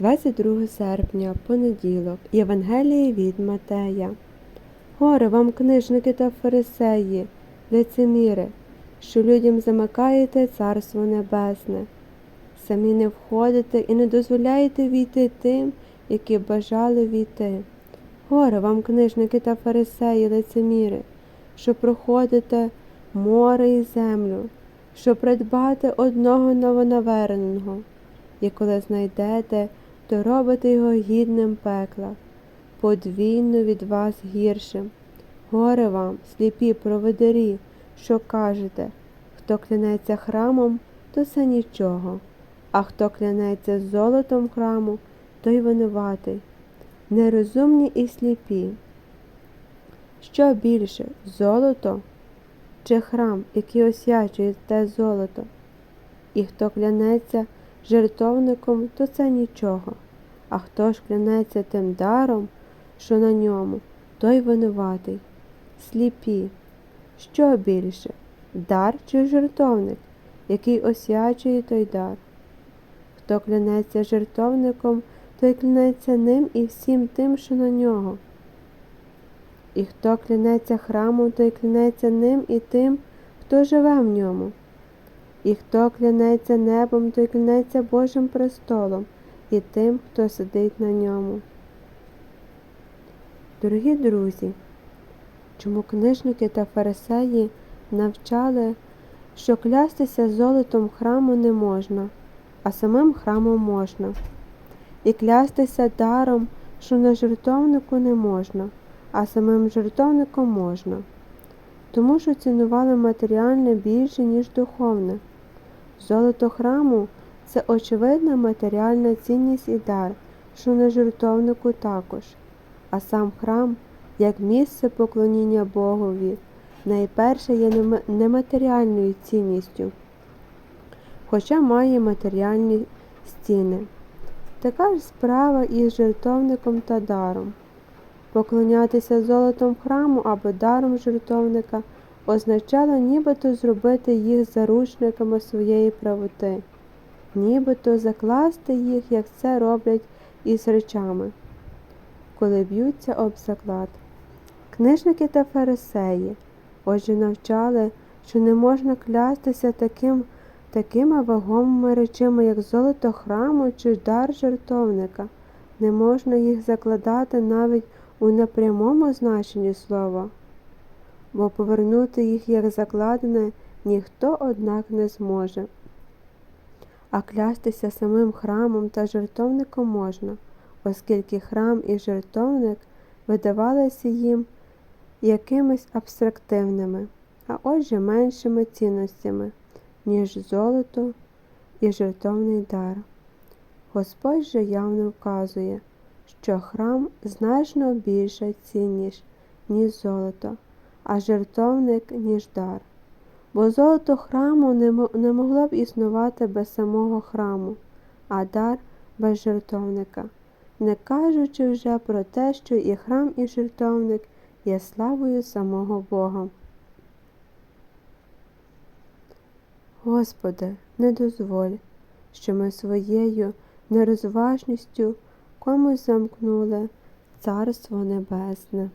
22 серпня, понеділок, Євангеліє від Матея. Горе вам, книжники та фарисеї, лицеміри, що людям замикаєте Царство Небесне. Самі не входите і не дозволяєте війти тим, які бажали війти. Горе вам, книжники та фарисеї, лицеміри, що проходите море і землю, щоб придбати одного новонаверненого, і коли знайдете, то робите його гідним пекла, подвійно від вас гіршим. Горе вам, сліпі проводарі, що кажете, хто клянеться храмом, то це нічого, а хто клянеться золотом храму, той винуватий. Нерозумні і сліпі. Що більше золото чи храм, який освячує те золото? І хто клянеться жертовником, то це нічого, а хто ж клянеться тим даром, що на ньому, той винуватий. Сліпі. Що більше дар чи жертовник, який освячує той дар? Хто клянеться жертовником, той клянеться ним і всім тим, що на нього. І хто клянеться храмом, той клянеться ним і тим, хто живе в ньому. І хто клянеться небом, той клянеться Божим престолом і тим, хто сидить на ньому. Дорогі друзі, чому книжники та фарисеї навчали, що клястися золотом храму не можна, а самим храмом можна, і клястися даром, що на жертовнику не можна, а самим жертовником можна, тому що цінували матеріальне більше, ніж духовне. Золото храму це очевидна матеріальна цінність і дар, що на жертовнику також, а сам храм, як місце поклоніння Богові, найперше є нематеріальною цінністю, хоча має матеріальні стіни. Така ж справа із жертовником та даром. Поклонятися золотом храму або даром жертовника означало нібито зробити їх заручниками своєї правоти, нібито закласти їх, як це роблять із речами, коли б'ються об заклад. Книжники та фарисеї, отже, навчали, що не можна клястися таким, такими вагомими речами, як золото храму чи дар жертовника. Не можна їх закладати навіть у непрямому значенні слова, бо повернути їх як закладене ніхто, однак, не зможе. А клястися самим храмом та жертовником можна, оскільки храм і жертовник видавалися їм якимись абстрактивними, а отже меншими цінностями, ніж золото і жертовний дар. Господь же явно вказує, що храм значно більша цінність, ніж золото, а жертовник, ніж дар. Бо золото храму не, могло б існувати без самого храму, а дар без жертовника, не кажучи вже про те, що і храм, і жертовник є славою самого Бога. Господи, не дозволь, що ми своєю нерозважністю комусь замкнули Царство Небесне.